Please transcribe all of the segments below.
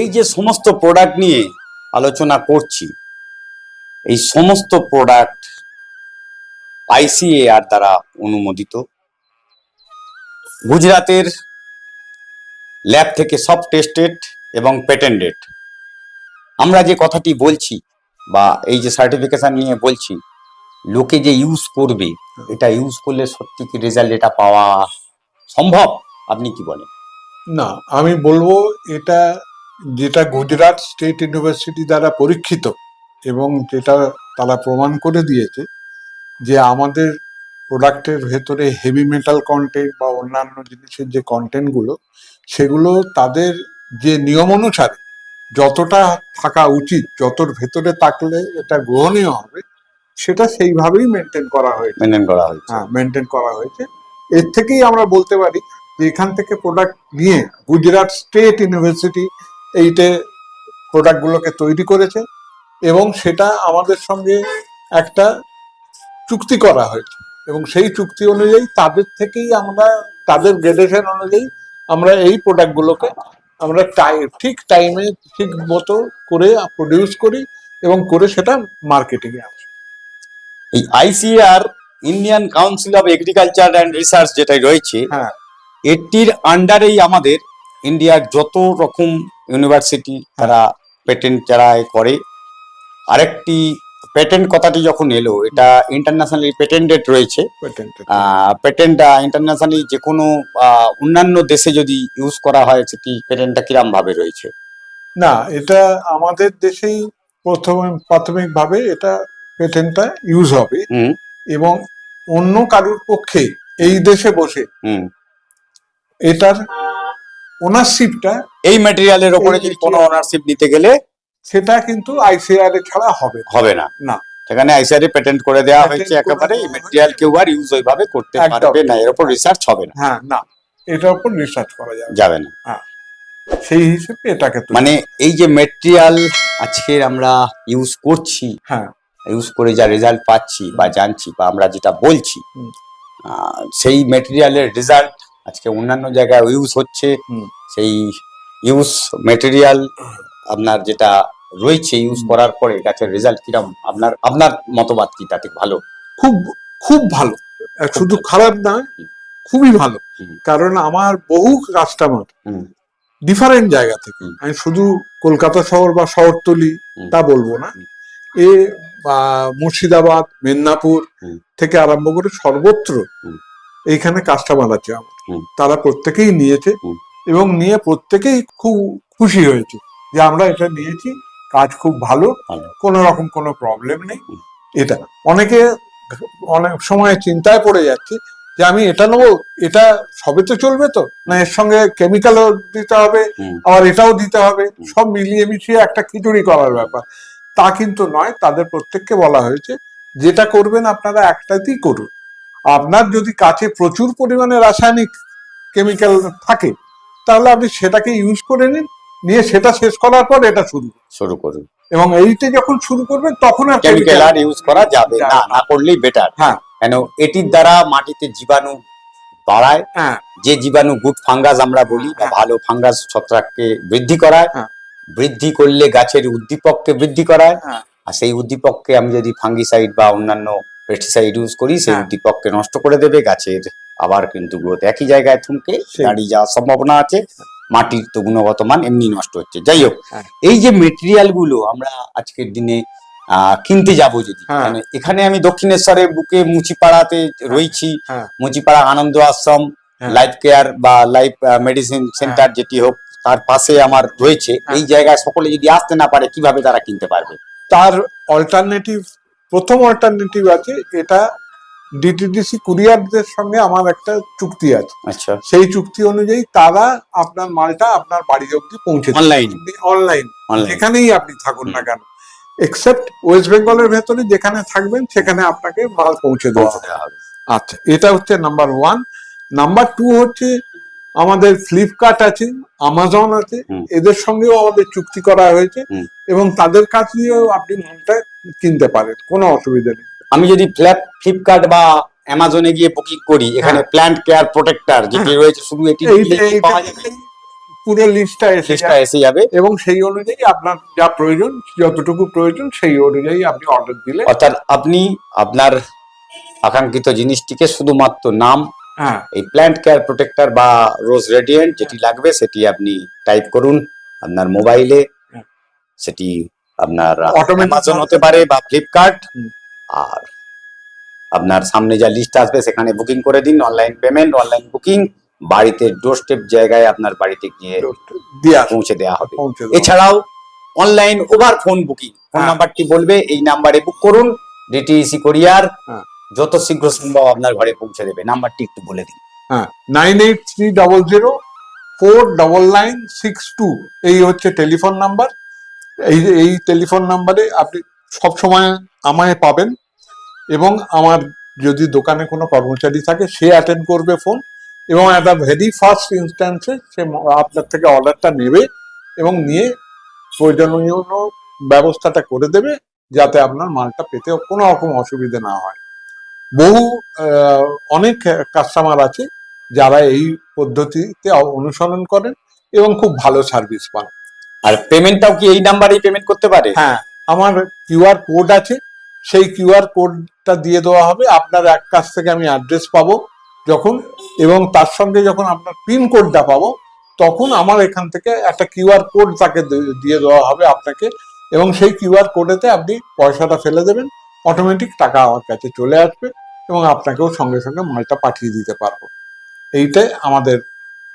এই যে সমস্ত প্রোডাক্ট নিয়ে আলোচনা করছি, এই সমস্ত প্রোডাক্ট আইসিএআর দ্বারা অনুমোদিত। গুজরাতের ল্যাব থেকে সব টেস্টেড এবং পেটেন্টেড আমরা যে কথাটি বলছি বা এই যে সার্টিফিকেশন নিয়ে বলছি লোকে যে ইউজ করবে, এটা ইউজ করলে সত্যি কি রেজাল্ট এটা পাওয়া সম্ভব? আপনি কি বলেন? না, আমি বলব এটা যেটা গুজরাট স্টেট ইউনিভার্সিটি দ্বারা পরীক্ষিত এবং যেটা তারা প্রমাণ করে দিয়েছে যে আমাদের প্রোডাক্টের ভেতরে হেভি মেটাল কন্টেন্ট বা অন্যান্য জিনিসের যে কন্টেন্টগুলো সেগুলো তাদের যে নিয়ম অনুসারে যতটা থাকা উচিত, যতর ভেতরে থাকলে এটা গ্রহণীয় হবে সেটা সেইভাবেই মেনটেন করা হয়েছে। মেনটেন করা হয়েছে। হ্যাঁ মেনটেন করা হয়েছে। এর থেকেই আমরা বলতে পারি যে এখান থেকে প্রোডাক্ট নিয়ে গুজরাট স্টেট ইউনিভার্সিটি এইটে প্রোডাক্টগুলোকে তৈরি করেছে এবং সেটা আমাদের সঙ্গে একটা চুক্তি করা হয়েছে। এবং সেই চুক্তি অনুযায়ী তাদের থেকেই আমরা তাদের গ্রেডেশন অনুযায়ী আমরা এই প্রোডাক্টগুলোকে আমরা টাই ঠিক টাইমে ঠিক মতো করে প্রডিউস করি এবং করে সেটা মার্কেটিংয়ে আসে এই ICR Indian council of agriculture and research যেটা রয়েছে হ্যাঁ। এটির আন্ডারেই আমাদের ইন্ডিয়ার যত রকম ইউনিভার্সিটি তারা পেটেন্ট যারা করে আরেকটি পেটেন্ট কথাটি যখন এলো এটা ইন্টারন্যাশনালি পেটেন্টেড রয়েছে। পেটেন্টেড পেটেন্ট ইন্টারন্যাশনালি যে কোনো অন্যান্য দেশে যদি ইউজ করা হয় সেটি পেটেন্টটা কিরম ভাবে রয়েছে? না এটা আমাদের দেশেই প্রথম প্রাথমিকভাবে এটা পেটেন্টটা ইউজ হবে এবং অন্য কারুর পক্ষে এই দেশে বসে এটার ওনারশিপটা এই ম্যাটেরিয়ালের ওপরে যদি কোনো ওনারশিপ নিতে গেলে সেটা কিন্তু আইসিআর ছাড়া হবে হবে না। না। সেখানে আইসিআর পেটেন্ট করে দেওয়া হয়েছে একেবারে এই ম্যাটেরিয়াল কেউ আর ইউজ ওইভাবে করতে। পারবে না এর উপর রিসার্চ হবে না। হ্যাঁ না। এটার উপর রিসার্চ করা যাবে যাবে না। সেই হিসেবে এটাকে মানে এই যে মেটেরিয়াল আজকের আমরা ইউজ করছি হ্যাঁ। ইউজ করে যা রেজাল্ট পাচ্ছি বা জানছি বা আমরা যেটা বলছি সেই মেটেরিয়ালের রেজাল্ট আজকে অন্যান্য জায়গায় ইউজ হচ্ছে। সেই ইউজ মেটেরিয়াল আপনার যেটা রয়েছে ইউজ করার পরে গাছের রেজাল্ট কিরম? আপনার আপনার মতবাদ কি? তাতে ভালো? খুব খুব ভালো। শুধু খারাপ না খুবই ভালো। কারণ আমার বহু কাস্টমার ডিফারেন্ট জায়গা থেকে। আমি শুধু কলকাতা শহর বা শহরতলি তা বলব না। এ বা মুর্শিদাবাদ মেদিনীপুর থেকে আরম্ভ করে সর্বত্র। এইখানে কাস্টমার আছে আমার। তারা প্রত্যেকেই নিয়েছে এবং নিয়ে প্রত্যেকেই খুব খুশি হয়েছে যে আমরা এটা নিয়েছি কাজ খুব ভালো ভালো। কোনো রকম কোনো প্রবলেম নেই। এটা অনেকে অনেক সময় চিন্তায় পড়ে যাচ্ছে যে আমি এটা নেব এটা সবে তো চলবে তো না এর সঙ্গে কেমিক্যালও দিতে হবে আবার এটাও দিতে হবে সব মিলিয়ে মিশিয়ে একটা খিচুড়ি করার ব্যাপার। তা কিন্তু নয় তাদের প্রত্যেককে বলা হয়েছে যেটা করবেন আপনারা একটাতেই করুন আপনার যদি কাছে প্রচুর পরিমাণে রাসায়নিক কেমিক্যাল থাকে তাহলে আপনি সেটাকে ইউজ করে নিন নিয়ে সেটা শেষ করার পর এটা শুরু শুরু করুন এবং এইটা যখন শুরু করবেন তখন আর কেমিক্যাল আর ইউজ করা যাবে না না করলেই বেটার হ্যাঁ। কেন এটির দ্বারা মাটিতে জীবাণু বাড়ায় হ্যাঁ যে জীবাণু গুড ফাঙ্গাস আমরা বলি বা হ্যাঁ। ভালো ফাঙ্গাস ছত্রাককে বৃদ্ধি করায় হ্যাঁ। বৃদ্ধি করলে গাছের উদ্দীপককে বৃদ্ধি করায় হ্যাঁ। আর সেই উদ্দীপককে আমি যদি ফাঙ্গিসাইড বা অন্যান্য পেস্টিসাইড ইউজ করি সেই হ্যাঁ। উদ্দীপককে নষ্ট করে দেবে গাছের আবার কিন্তু গ্রোথ একই জায়গায় থমকে। দাঁড়িয়ে যাওয়ার সম্ভাবনা আছে মাটির তো গুণগত মান এমনি নষ্ট হচ্ছে যাই হোক হ্যাঁ। এই যে মেটেরিয়ালগুলো আমরা আজকের দিনে আহ, কিনতে যাব যদি। মানে এখানে আমি দক্ষিণেশ্বরের বুকে মুচিপাড়াতে রয়েছি। মুচিপাড়া আনন্দ আশ্রম। লাইফ কেয়ার বা লাইফ মেডিসিন সেন্টার যেটি হোক তার পাশে আমার রয়েছে হ্যাঁ। এই জায়গায় সকলে যদি আসতে না পারে কীভাবে তারা কিনতে পারবে? তার অল্টারনেটিভ প্রথম অল্টারনেটিভ আছে এটা ডিটিডিসি কুরিয়ারদের সঙ্গে আমার একটা চুক্তি আছে। আচ্ছা। সেই চুক্তি অনুযায়ী তারা আপনার মালটা আপনার বাড়ি অব্দি পৌঁছে অনলাইন অনলাইন অনলাইন যেখানেই আপনি থাকুন না কেন। এক্সেপ্ট ওয়েস্ট বেঙ্গলের ভেতরে যেখানে থাকবেন সেখানে আপনাকে মাল পৌঁছে দেওয়া হবে। হবে। আচ্ছা এটা হচ্ছে নাম্বার ওয়ান নাম্বার টু হচ্ছে আমাদের ফ্লিপকার্ট আছে আমাজন আছে এদের সঙ্গেও আমাদের চুক্তি করা হয়েছে এবং তাদের কাছ দিয়েও আপনি মালটা কিনতে পারেন কোনো অসুবিধা নেই। আমি যদি ফ্ল্যাপ ফ্লিপকার্ট বা অ্যামাজনে গিয়ে বুকিং করি এখানে প্ল্যান্ট কেয়ার প্রোটেক্টর যেটি রয়েছে শুধু এটি পুরো লিস্টটা এসে চেষ্টা এসে যাবে। এবং সেই অনুযায়ী আপনার যা প্রয়োজন যতটুকু প্রয়োজন সেই অনুযায়ী আপনি অর্ডার দিলে অর্থাৎ আপনি আপনার আকাঙ্ক্ষিত জিনিসটিকে শুধুমাত্র নাম হ্যাঁ এই প্ল্যান্ট কেয়ার প্রোটেক্টর বা রোজ রেডিয়েন্ট যেটি লাগবে সেটি আপনি টাইপ করুন আপনার মোবাইলে সেটি আপনার অ্যামাজন হতে পারে বা ফ্লিপকার্ট আর আপনার সামনে যা লিস্ট আসবে সেখানে বুকিং করে দিন অনলাইন পেমেন্ট অনলাইন বুকিং বাড়িতে ডোর স্টেপ জায়গায় আপনার বাড়িতে গিয়ে পৌঁছে দেওয়া হবে। এছাড়াও online over phone booking phone হ্যাঁ। নাম্বারটি বলবে এই নাম্বারে বুক করুন। ডিটিসি কোরিয়ার হ্যাঁ। যত শীঘ্র সম্ভব আপনার ঘরে পৌঁছে দেবে। নাম্বারটি একটু বলে দিন। হ্যাঁ nine eight three double zero four nine six two এই হচ্ছে টেলিফোন নাম্বার এই এই টেলিফোন নাম্বারে আপনি সবসময় আমায় পাবেন এবং আমার যদি দোকানে কোনো কর্মচারী থাকে, সে অ্যাটেন্ড করবে ফোন এবং অ্যাট একটা ভেরি ফার্স্ট ইনস্ট্যান্সে সে আপনার থেকে অর্ডারটা নেবে এবং নিয়ে প্রয়োজনীয় ব্যবস্থাটা করে দেবে যাতে আপনার মালটা পেতে কোনো রকম অসুবিধা না হয়। বহু অনেক কাস্টমার আছে যারা এই পদ্ধতিতে অনুসরণ করেন এবং খুব ভালো সার্ভিস পান। আর পেমেন্টটাও কি এই নাম্বারেই পেমেন্ট করতে পারে? হ্যাঁ আমার কিউআর কোড আছে সেই কিউআর কোডটা দিয়ে দেওয়া হবে। আপনার এক কাছ থেকে আমি অ্যাড্রেস পাবো যখন এবং তার সঙ্গে যখন আপনার পিন কোডটা পাবো তখন আমার এখান থেকে একটা কিউআর কোড তাকে দিয়ে দেওয়া হবে আপনাকে। এবং সেই কিউআর কোডেতে আপনি পয়সাটা ফেলে দেবেন অটোমেটিক টাকা আমার কাছে চলে আসবে। এবং আপনাকেও সঙ্গে সঙ্গে মালটা পাঠিয়ে দিতে পারব। এইটাই আমাদের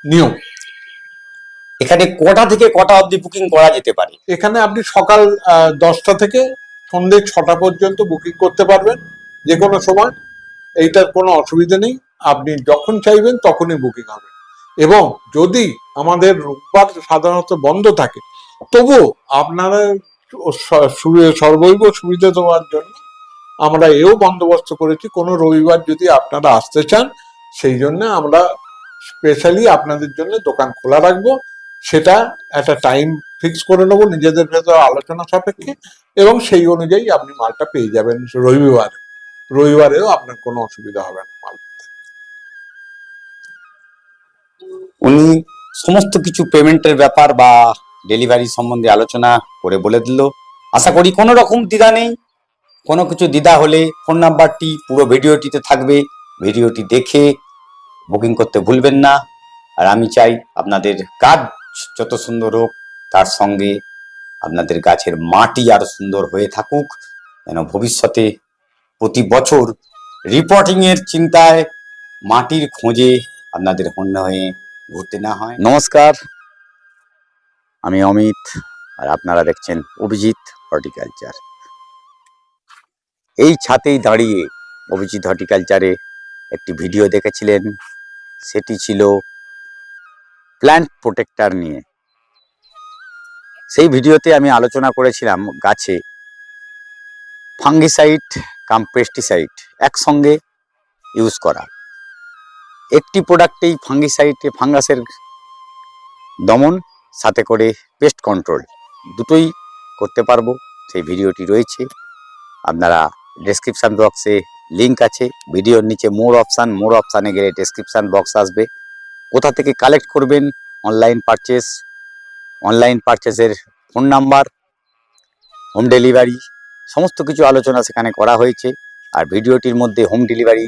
নিয়ম। এখানে কটা থেকে কটা অবধি বুকিং করা যেতে পারে? এখানে আপনি সকাল দশটা থেকে সন্ধে ছটা পর্যন্ত বুকিং করতে পারবেন যে কোনো সময়। এইটার কোনো অসুবিধা নেই। আপনি যখন চাইবেন তখনই বুকিং হবে। এবং যদি আমাদের রোববার সাধারণত বন্ধ থাকে তবুও আপনারা সর্বৈব সুবিধা দেওয়ার জন্য আমরা এও বন্দোবস্ত করেছি। কোনো রবিবার যদি আপনারা আসতে চান, সেই জন্য আমরা স্পেশালি আপনাদের জন্য দোকান খোলা রাখব। সেটা একটা টাইম ফিক্স করে নেব নিজেদের ভেতর আলোচনা সাপেক্ষে এবং সেই অনুযায়ী আপনি মালটা পেয়ে যাবেন রবিবার। রবিবারেও আপনার কোনো অসুবিধা হবে না মাল। উনি সমস্ত কিছু পেমেন্টের ব্যাপার বা ডেলিভারি সম্বন্ধে আলোচনা করে বলে দিল। আশা করি কোনো রকম দ্বিধা নেই। কোনো কিছু দ্বিধা হলে ফোন নাম্বারটি পুরো ভিডিওটিতে থাকবে। ভিডিওটি দেখে বুকিং করতে ভুলবেন না। আর আমি চাই আপনাদের কাজ যত সুন্দর হোক, তার সঙ্গে আপনাদের গাছের মাটি আরও সুন্দর হয়ে থাকুক। যেন ভবিষ্যতে প্রতি বছর রিপোর্টিং এর চিন্তায় মাটির খোঁজে আপনাদের হন্য হয়ে ঘুরতে না হয়। নমস্কার, আমি অমিত আর আপনারা দেখছেন অভিজিৎ হর্টিকালচার। এই ছাতেই দাঁড়িয়ে অভিজিৎ হর্টিকালচারে একটি ভিডিও দেখেছিলেন। সেটি ছিল প্ল্যান্ট প্রোটেক্টার নিয়ে। সেই ভিডিওতে আমি আলোচনা করেছিলাম গাছে ফাঙ্গিসাইড, কাম পেস্টিসাইড একসঙ্গে ইউজ করা। একটি প্রোডাক্টেই ফাঙ্গিসাইডে, ফাঙ্গাসের দমন, সাথে করে পেস্ট কন্ট্রোল দুটোই করতে পারব। সেই ভিডিওটি রয়েছে, আপনারা ডেসক্রিপশান বক্সে লিঙ্ক আছে। ভিডিওর নিচে মোর অপশান মোর অপশানে গেলে ডেসক্রিপশান বক্স আসবে। কোথা থেকে কালেক্ট করবেন? অনলাইন পারচেস অনলাইন পারচেসের ফোন নাম্বার হোম ডেলিভারি সমস্ত কিছু আলোচনা সেখানে করা হয়েছে। আর ভিডিওটির মধ্যে হোম ডেলিভারি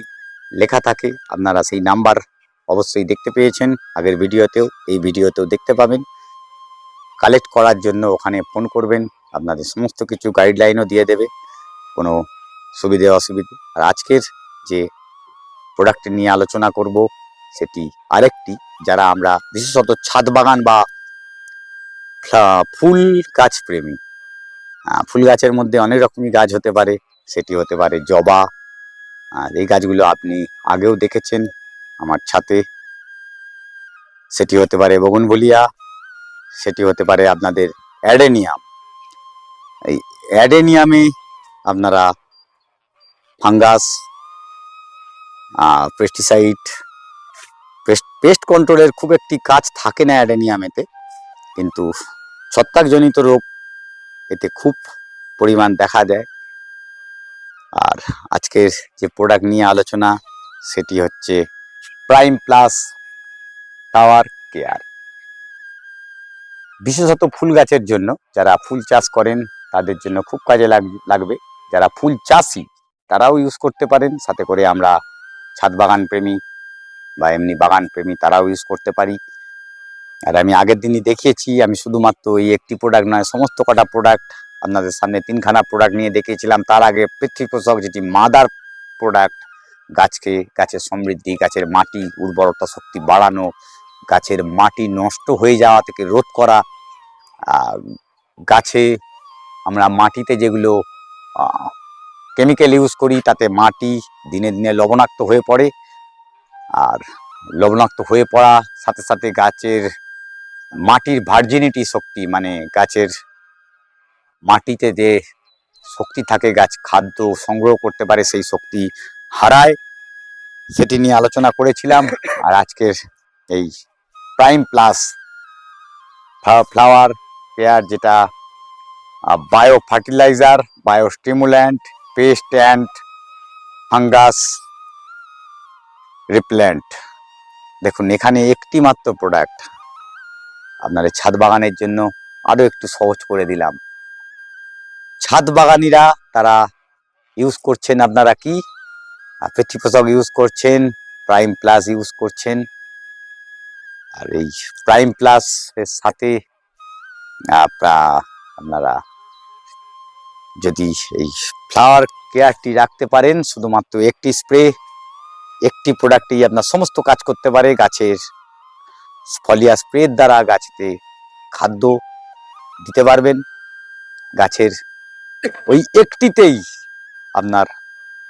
লেখা থাকে। আপনারা সেই নাম্বার অবশ্যই দেখতে পেয়েছেন। আগের ভিডিওতেও, এই ভিডিওতেও দেখতে পাবেন। কালেক্ট করার জন্য ওখানে ফোন করবেন। আপনাদের সমস্ত কিছু গাইডলাইনও দিয়ে দেবে। কোনো সুবিধে অসুবিধে। আর আজকের যে প্রোডাক্ট নিয়ে আলোচনা করব, সেটি আরেকটি যারা আমরা বিশেষত ছাদ বাগান বা ফুল গাছ প্রেমী। ফুল গাছের মধ্যে অনেক রকমই গাছ হতে পারে, সেটি হতে পারে জবা। আর এই গাছগুলো আপনি আগেও দেখেছেন আমার ছাতে। সেটি হতে পারে বগুনভুলিয়া, সেটি হতে পারে আপনাদের অ্যাডেনিয়াম। এই অ্যাডেনিয়ামে আপনারা ফাঙ্গাস পেস্টিসাইড পেস্ট পেস্ট কন্ট্রোলের খুব একটি কাজ থাকে না অ্যাডেনিয়ামেতে, কিন্তু ছত্রাকজনিত রোগ এতে খুব পরিমাণ দেখা দেয় আর আজকের যে প্রোডাক্ট নিয়ে আলোচনা, সেটি হচ্ছে প্রাইম প্লাস টাওয়ার কেয়ার বিশেষত ফুল গাছের জন্য, যারা ফুল চাষ করেন, তাদের জন্য খুব কাজে লাগ- লাগবে। যারা ফুল চাষি তারাও ইউজ করতে পারেন। সাথে করে আমরা ছাদ বাগান প্রেমী বা এমনি বাগান প্রেমী তারাও ইউজ করতে পারি। আর আমি আগের দিনই দেখিয়েছি, আমি শুধুমাত্র এই একটি প্রোডাক্ট নয়, সমস্ত কটা প্রোডাক্ট আপনাদের সামনে তিনখানা প্রোডাক্ট নিয়ে দেখিয়েছিলাম। তার আগে পৃথিবীপোষক যেটি মাদার প্রোডাক্ট গাছকে গাছের সমৃদ্ধি, গাছের মাটি, উর্বরতা শক্তি বাড়ানো, গাছের মাটি নষ্ট হয়ে যাওয়া থেকে রোধ করা গাছে আমরা মাটিতে যেগুলো কেমিক্যাল ইউজ করি, তাতে মাটি দিনে দিনে লবণাক্ত হয়ে পড়ে। আর লবণাক্ত হয়ে পড়া সাথে সাথে গাছের মাটির ভার্জিনিটি শক্তি মানে গাছের মাটিতে যে শক্তি থাকে, গাছ খাদ্য সংগ্রহ করতে পারে, সেই শক্তি হারায়। সেটি নিয়ে আলোচনা করেছিলাম। আর আজকের এই প্রাইম প্লাস ফ্লাওয়ার পেয়ার যেটা bio fertiliser bio stimulant pest and fungus replant দেখুন, এখানে একটি মাত্র প্রোডাক্ট আপনার ছাদ বাগানের জন্য আরও একটু সহজ করে দিলাম। ছাদ বাগানিরা তারা ইউজ করছেন আপনারা কি? পৃথিপোষক ইউজ করছেন প্রাইম প্লাস ইউজ করছেন। আর এই প্রাইম প্লাস এর সাথে আপনারা যদি এই ফ্লাওয়ার কেয়ারটি রাখতে পারেন, শুধুমাত্র একটি স্প্রে একটি প্রোডাক্টই আপনার সমস্ত কাজ করতে পারে গাছের ফলিয়া স্প্রের দ্বারা গাছেতে খাদ্য দিতে পারবেন। গাছের ওই একটিতেই আপনার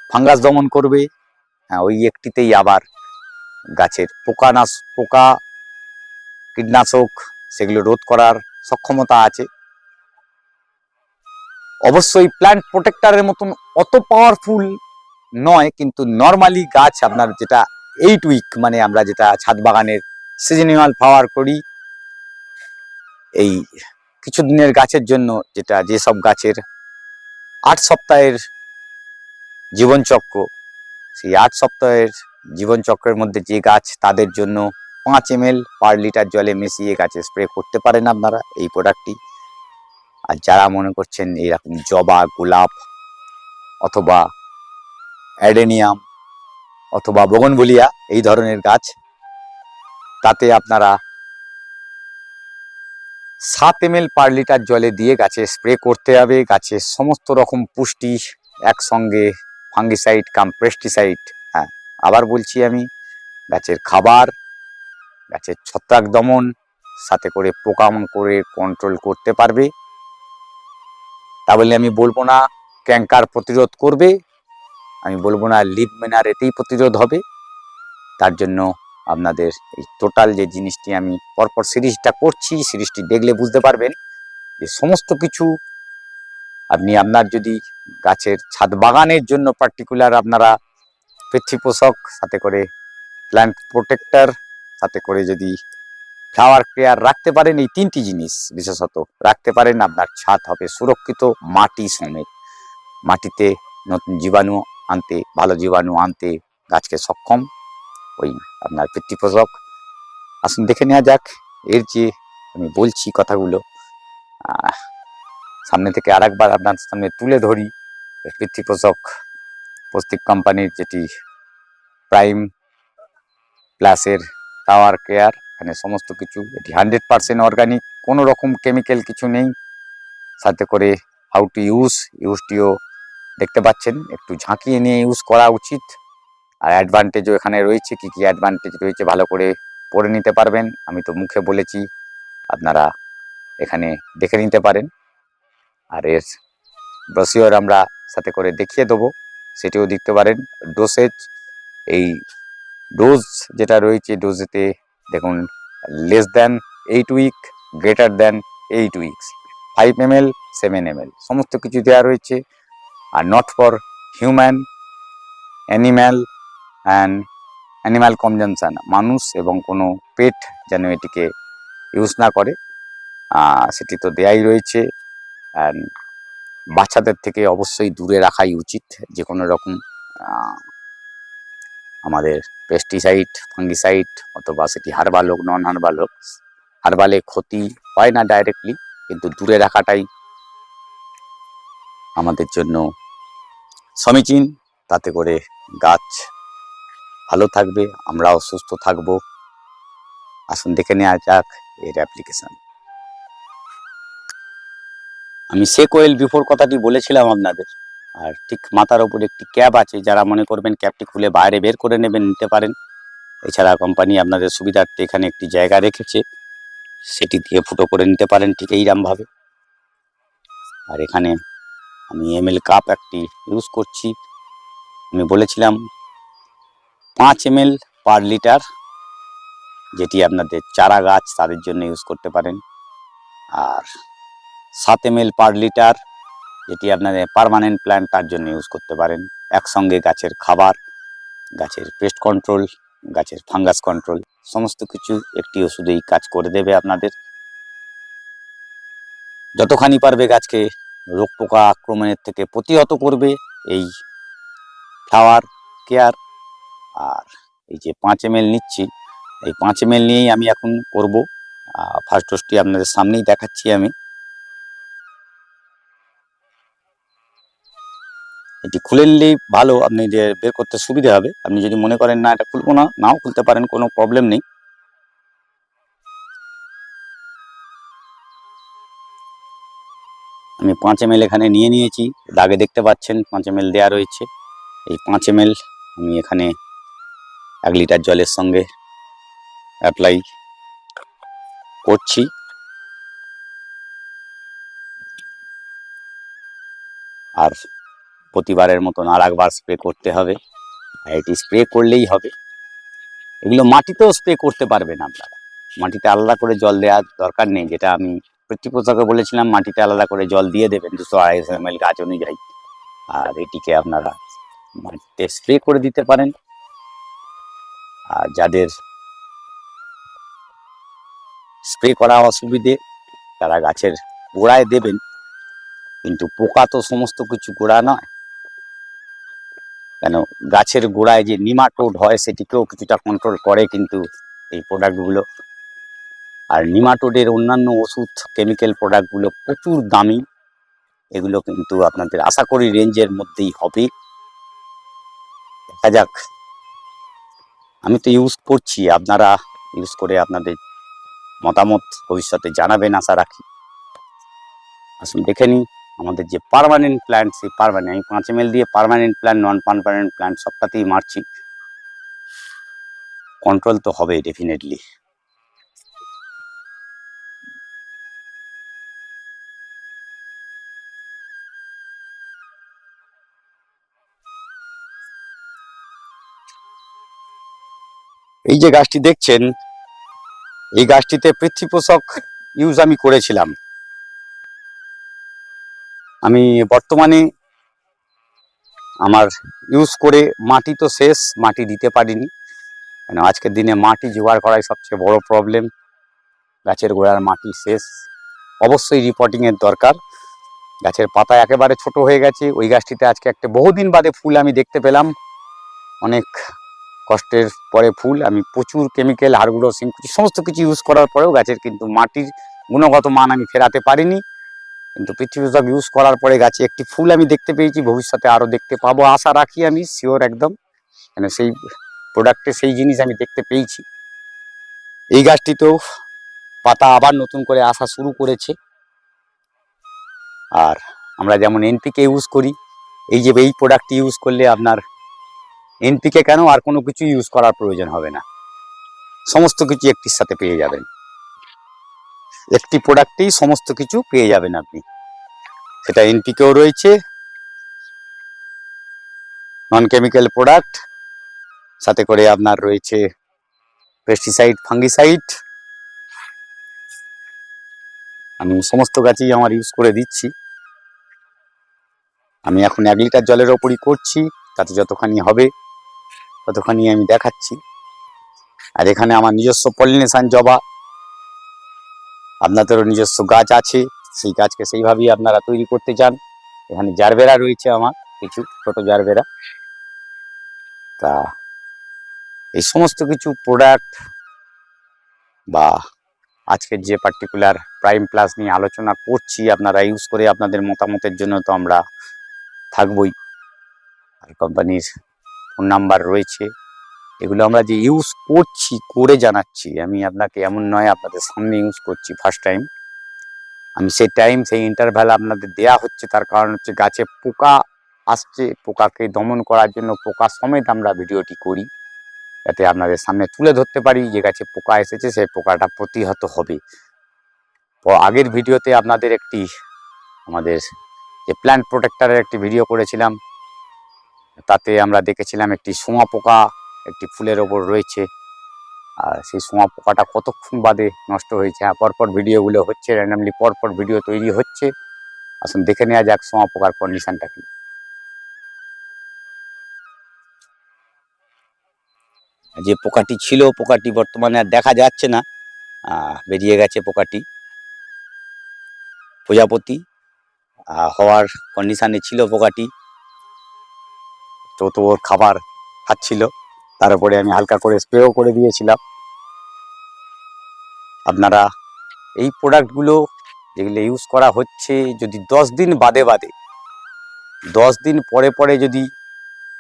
ফাঙ্গাস দমন করবে হ্যাঁ ওই একটিতেই আবার গাছের পোকা নাশ পোকা, কীটনাশক, সেগুলো রোধ করার সক্ষমতা আছে। অবশ্যই প্ল্যান্ট প্রোটেক্টারের মতন অত পাওয়ারফুল নয়, কিন্তু নর্মালি গাছ আপনার যেটা এইট উইক মানে আমরা যেটা ছাদ বাগানের সিজনাল পাওয়ার করি, এই কিছু দিনের গাছের জন্য যেটা যেসব গাছের আট সপ্তাহের জীবনচক্র, সেই আট সপ্তাহের জীবনচক্রের মধ্যে যে গাছ তাদের জন্য পাঁচ এম পার লিটার জলে মিশিয়ে গাছে স্প্রে করতে পারেন আপনারা এই প্রোডাক্টটি আর যারা মনে করছেন এইরকম জবা, গোলাপ অথবা অ্যাডেনিয়াম অথবা বগনবুলিয়া এই ধরনের গাছ, তাতে আপনারা সাত এম পার লিটার জলে দিয়ে গাছে স্প্রে করতে হবে। গাছের সমস্ত রকম পুষ্টি একসঙ্গে, ফাঙ্গিসাইড, কাম পেস্টিসাইড হ্যাঁ আবার বলছি আমি, গাছের খাবার, গাছের ছত্রাক দমন, সাথে করে পোকামাকড়ে কন্ট্রোল করতে পারবে। তা বলে আমি বলব না ক্যাঙ্কার প্রতিরোধ করবে। আমি বলব না লিভ মেনার এতেই প্রতিরোধ হবে। তার জন্য আপনাদের এই টোটাল যে জিনিসটি আমি পরপর সিরিজটা করছি, সিরিজটি দেখলে বুঝতে পারবেন যে সমস্ত কিছু আপনি আপনার যদি গাছের ছাদ বাগানের জন্য পার্টিকুলার আপনারা পৃথ্বীপোষক সাথে করে প্ল্যান্ট প্রোটেক্টর সাথে করে যদি ফ্লাওয়ার কেয়ার রাখতে পারেন এই তিনটি জিনিস বিশেষত। রাখতে পারেন আপনার ছাদ হবে সুরক্ষিত মাটি সমেত। মাটিতে নতুন জীবাণু আনতে, ভালো জীবাণু আনতে গাছকে সক্ষম ওই আপনার পিতৃপোষক। আসুন দেখে নেওয়া যাক, এর যে আমি বলছি কথাগুলো সামনে থেকে আরেকবার আপনার সামনে তুলে ধরি। পৃথ্বীপোষক প্রস্তিক কোম্পানির যেটি প্রাইম প্লাসের টাওয়ার কেয়ার এখানে সমস্ত কিছু, এটি হান্ড্রেড পার্সেন্ট অর্গানিক কোনো রকম কেমিক্যাল কিছু নেই। সাথে করে হাউ টু ইউজ ইউজটিও দেখতে পাচ্ছেন, একটু ঝাঁকিয়ে নিয়ে ইউজ করা উচিত। আর অ্যাডভান্টেজও এখানে রয়েছে, কি কি অ্যাডভান্টেজ রয়েছে ভালো করে পড়ে নিতে পারবেন। আমি তো মুখে বলেছি, আপনারা এখানে দেখে নিতে পারেন। আর এর ব্রসিওর আমরা সাথে করে দেখিয়ে দেবো, সেটিও দেখতে পারেন। ডোসেজ এই ডোজ যেটা রয়েছে ডোজেতে দেখুন less than eight week greater than eight weeks five M L seven M L সমস্ত কিছু দেওয়া রয়েছে। আর not for human animal and animal consumption মানুষ এবং কোনো পেট যেন এটিকে ইউজ না করে। সেটি তো দেয়াই রয়েছে। অ্যান্ড বাচ্চাদের থেকে অবশ্যই দূরে রাখাই উচিত যে কোনো রকম আমাদের পেস্টিসাইড ফাঙ্গিসাইড অথবা সেটি হারবাল হোক নন হারবাল হোক হারবালে ক্ষতি হয় না ডাইরেক্টলি কিন্তু দূরে রাখাটাই আমাদের জন্য সমীচীন। তাতে করে গাছ ভালো থাকবে, আমরাও সুস্থ থাকব। আসুন দেখে নেওয়া যাক এর অ্যাপ্লিকেশন আমি সে কোয়েল বিফোর কথাটি বলেছিলাম আপনাদের। আর ঠিক মাথার ওপর একটি ক্যাব আছে, যারা মনে করবেন ক্যাবটি খুলে বাইরে বের করে নেবেন, নিতে পারেন। এছাড়া কোম্পানি আপনাদের সুবিধার্থে এখানে একটি জায়গা রেখেছে, সেটি দিয়ে ফুটো করে নিতে পারেন ঠিক এইরকমভাবে আর এখানে আমি এমএল কাপ একটি ইউজ করছি। আমি বলেছিলাম, পাঁচ এমএল পার লিটার যেটি আপনাদের চারা গাছ তাদের জন্য ইউজ করতে পারেন। আর সাত এমএল পার লিটার যেটি আপনাদের পারমানেন্ট প্ল্যান্ট তার জন্য ইউজ করতে পারেন। একসঙ্গে গাছের খাবার, গাছের পেস্ট কন্ট্রোল গাছের ফাঙ্গাস কন্ট্রোল সমস্ত কিছু একটি ওষুধেই কাজ করে দেবে আপনাদের। যতখানি পারবে গাছকে রোগ পোকা আক্রমণের থেকে প্রতিহত করবে এই ফ্লাওয়ার কেয়ার আর এই যে পাঁচ এম নিচ্ছি, এই পাঁচ এম নিয়েই আমি এখন করব। ফার্স্ট ডোজটি আপনাদের সামনেই দেখাচ্ছি আমি। এটি খুলে নিলেই ভালো, আপনি যে বের করতে সুবিধা হবে। আপনি যদি মনে করেন, না, এটা খুলবো না, নাও খুলতে পারেন, কোনো প্রবলেম নেই। আমি পাঁচ এম এখানে নিয়ে নিয়েছি। দাগে দেখতে পাচ্ছেন, পাঁচ এম দেওয়া রয়েছে। এই পাঁচ এম আমি এখানে এক লিটার জলের সঙ্গে অ্যাপ্লাই করছি। আর প্রতিবারের মতন আর একবার স্প্রে করতে হবে। আর এটি স্প্রে করলেই হবে। এগুলো মাটিতেও স্প্রে করতে পারবেন আপনারা। মাটিতে আলাদা করে জল দেওয়ার দরকার নেই, যেটা আমি পৃথ্বীপোষকে বলেছিলাম, মাটিতে আলাদা করে জল দিয়ে দেবেন দুশো আড়াইশো এম এল গাছ অনুযায়ী। আর এটিকে আপনারা মাটিতে স্প্রে করে দিতে পারেন। আর যাদের স্প্রে করা অসুবিধে, তারা গাছের গোড়ায় দেবেন। কিন্তু পোকা তো সমস্ত কিছু গোড়া নয়। কেন গাছের গোড়ায় যে নিমাটোড হয় সেটিকেও কিছুটা কন্ট্রোল করে কিন্তু এই প্রোডাক্টগুলো আর নিমাটোডের অন্যান্য ওষুধ কেমিক্যাল প্রোডাক্টগুলো প্রচুর দামি। এগুলো কিন্তু আপনাদের আশা করি রেঞ্জের মধ্যেই হবে। দেখা যাক। আমি তো ইউজ করছি, আপনারা ইউজ করে আপনাদের মতামত ভবিষ্যতে জানাবেন, আশা রাখি। আসুন দেখে নিই। আমাদের যে পারমানেন্ট প্ল্যান্ট সেই পারমানেন্ট আমি পাঁচ এম দিয়ে permanent plant non permanent plant সবটাতেই মারছি। কন্ট্রোল তো হবে ডেফিনেটলি এই যে গাছটি দেখছেন, এই গাছটিতে পৃথ্বীপোষক ইউজ আমি করেছিলাম। আমি বর্তমানে আমার ইউজ করে মাটি তো শেষ, মাটি দিতে পারিনি। কেন? আজকের দিনে মাটি জোগাড় করাই সবচেয়ে বড় প্রবলেম গাছের গোড়ার মাটি শেষ। অবশ্যই রিপোর্টিংয়ের দরকার। গাছের পাতা একেবারে ছোট হয়ে গেছে। ওই গাছটিতে আজকে একটা বহুদিন বাদে ফুল আমি দেখতে পেলাম। অনেক কষ্টের পরে ফুল। আমি প্রচুর কেমিক্যাল হাড়গুঁড়ো সিংকুচি সমস্ত কিছু ইউজ করার পরেও গাছের কিন্তু মাটির গুণগত মান আমি ফেরাতে পারিনি। কিন্তু পৃথিবীজক ইউজ করার পরে গাছে একটি ফুল আমি দেখতে পেয়েছি, ভবিষ্যতে আরও দেখতে পাবো, আশা রাখি আমি শিওর একদম। কেন সেই প্রোডাক্টে সেই জিনিস আমি দেখতে পেয়েছি। এই গাছটিতেও পাতা আবার নতুন করে আসা শুরু করেছে। আর আমরা যেমন এনপিকে ইউজ করি, এই যে এই প্রোডাক্টটি ইউজ করলে আপনার এনপিকে কেন আর কোনো কিছু ইউজ করার প্রয়োজন হবে না। সমস্ত কিছু একটির সাথে পেয়ে যাবেন। একটি প্রোডাক্টেই সমস্ত কিছু পেয়ে যাবেন আপনি। সেটা এনপিকেও রয়েছে। নন কেমিক্যাল প্রোডাক্ট সাথে করে আপনার রয়েছে পেস্টিসাইড ফাঙ্গিসাইড আমি সমস্ত গাছেই আমার ইউজ করে দিচ্ছি। আমি এখন এক লিটার জলের ওপরই করছি, তাতে যতখানি হবে ততখানি আমি দেখাচ্ছি। আর এখানে আমার নিজস্ব পলিনেশান জবা আপনাদেরও নিজস্ব গাছ আছে, সেই গাছকে সেইভাবেই আপনারা তৈরি করতে চান। এখানে জারবেরা রয়েছে আমার, কিছু ছোট জারবেরা। তা এই সমস্ত কিছু প্রোডাক্ট বা আজকের যে পার্টিকুলার প্রাইম প্লাস নিয়ে আলোচনা করছি, আপনারা ইউজ করে আপনাদের মতামতের জন্য তো আমরা থাকবই। আর কোম্পানির ফোন নাম্বার রয়েছে। এগুলো আমরা যে ইউজ করছি, করে জানাচ্ছি, আমি আপনাকে এমন নয়, আপনাদের সামনে ইউজ করছি ফার্স্ট টাইম আমি সেই টাইম সেই ইন্টারভ্যাল আপনাদের দেয়া হচ্ছে, তার কারণ হচ্ছে গাছে পোকা আসছে, পোকাকে দমন করার জন্য পোকা সমেত আমরা ভিডিওটি করি, যাতে আপনাদের সামনে তুলে ধরতে পারি যে গাছে পোকা এসেছে, সেই পোকাটা প্রতিহত হবে। আগের ভিডিওতে আপনাদের একটি, আমাদের যে প্ল্যান্ট প্রোটেক্টরের একটি ভিডিও করেছিলাম, তাতে আমরা দেখেছিলাম একটি সোঁয়া পোকা একটি ফুলের ওপর রয়েছে। আর সেই সোঁয়া পোকাটা কতক্ষণ বাদে নষ্ট হয়েছে? হ্যাঁ পরপর ভিডিওগুলো হচ্ছে র্যান্ডামলি পরপর ভিডিও তৈরি হচ্ছে। আসুন দেখে নেওয়া যাক সোঁয়া পোকার কন্ডিশনটা কি। যে পোকাটি ছিল, পোকাটি বর্তমানে আর দেখা যাচ্ছে না। বেরিয়ে গেছে পোকাটি। প্রজাপতি হওয়ার কন্ডিশনে ছিল পোকাটি। তো তো ওর খাবার খাচ্ছিল। তার উপরে আমি হালকা করে স্প্রেও করে দিয়েছিলাম। আপনারা এই প্রোডাক্টগুলো যেগুলো ইউজ করা হচ্ছে, যদি দশ দিন বাদে বাদে, দশ দিন পরে পরে যদি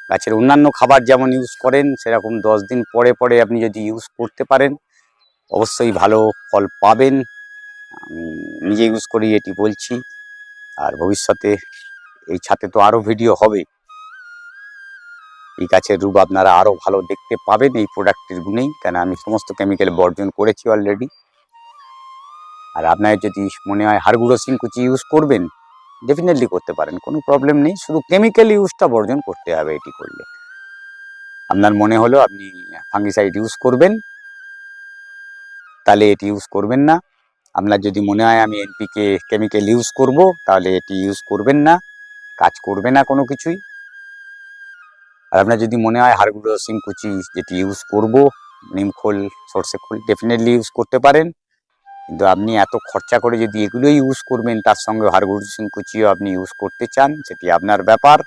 গাছের অন্যান্য খাবার যেমন ইউজ করেন, সেরকম দশ দিন পরে পরে আপনি যদি ইউজ করতে পারেন, অবশ্যই ভালো ফল পাবেন। নিজে ইউজ করি, এটি বলছি। আর ভবিষ্যতে এই ছাতে তো আরও ভিডিও হবে। এই গাছের রূপ আপনারা আরও ভালো দেখতে পাবেন এই প্রোডাক্টের গুণেই। কেন আমি সমস্ত কেমিক্যাল বর্জন করেছি অলরেডি আর আপনার যদি মনে হয় হাড়গুঁড়ো সিংকুচি ইউজ করবেন ডেফিনেটলি করতে পারেন, কোনো প্রবলেম নেই। শুধু কেমিক্যাল ইউজটা বর্জন করতে হবে এটি করলে। আপনার মনে হলো আপনি ফাঙ্গিসাইড ইউজ করবেন, তাহলে এটি ইউজ করবেন না। আপনার যদি মনে হয় আমি এনপিকে কেমিক্যাল ইউজ করব, তাহলে এটি ইউজ করবেন না। কাজ করবে না কোনো কিছুই। আর আপনার যদি মনে হয় হাড়গুঁড়ো সিংকুচি যেটি ইউজ করব নিমখোল সর্ষে খোল ডেফিনেটলি ইউজ করতে পারেন। কিন্তু আপনি এত খরচা করে যদি এগুলোই ইউজ করবেন, তার সঙ্গে হাড়গুড়ি সিংকুচিও আপনি ইউজ করতে চান, সেটি আপনার ব্যাপার।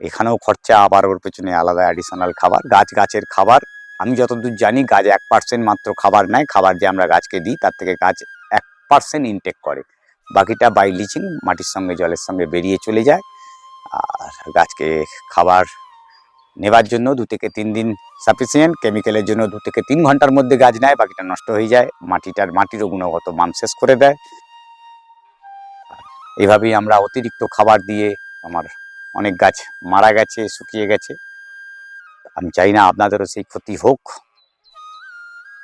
এখানেও খরচা আবার ওর পেছনে আলাদা অ্যাডিশনাল খাবার, গাছ গাছের খাবার। আমি যতদূর জানি, গাছ এক পার্সেন্ট মাত্র খাবার নেয়, খাবার যে আমরা গাছকে দিই, তার থেকে গাছ এক পার্সেন্ট ইনটেক করে। বাকিটা বাই লিচিং মাটির সঙ্গে, জলের সঙ্গে বেরিয়ে চলে যায়। আর গাছকে খাবার নেবার জন্য দু থেকে তিন দিন সাফিসিয়েন্ট কেমিক্যালের জন্য দু থেকে তিন ঘণ্টার মধ্যে গাছ নেয়, বাকিটা নষ্ট হয়ে যায়, মাটিটার মাটিরও গুণগত মান শেষ করে দেয়। এইভাবেই আমরা অতিরিক্ত খাবার দিয়ে আমার অনেক গাছ মারা গেছে, শুকিয়ে গেছে। আমি চাই না আপনাদেরও সেই ক্ষতি হোক।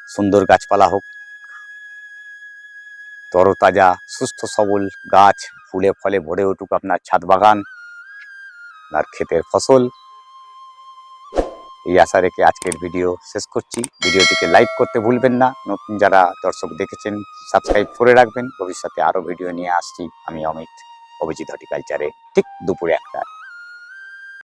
সুন্দর গাছপালা হোক। তরতাজা, সুস্থ সবল গাছ ফুলে ফলে ভরে উঠুক আপনার ছাদ বাগান আপনার ক্ষেতের ফসল। এই আশা রেখে আজকের ভিডিও শেষ করছি। ভিডিওটিকে লাইক করতে ভুলবেন না। নতুন যারা দর্শক দেখেছেন, সাবস্ক্রাইব করে রাখবেন। ভবিষ্যতে আরও ভিডিও নিয়ে আসছি আমি অমিত, অভিজিৎ হর্টিকালচারে। ঠিক দুপুরে একটা।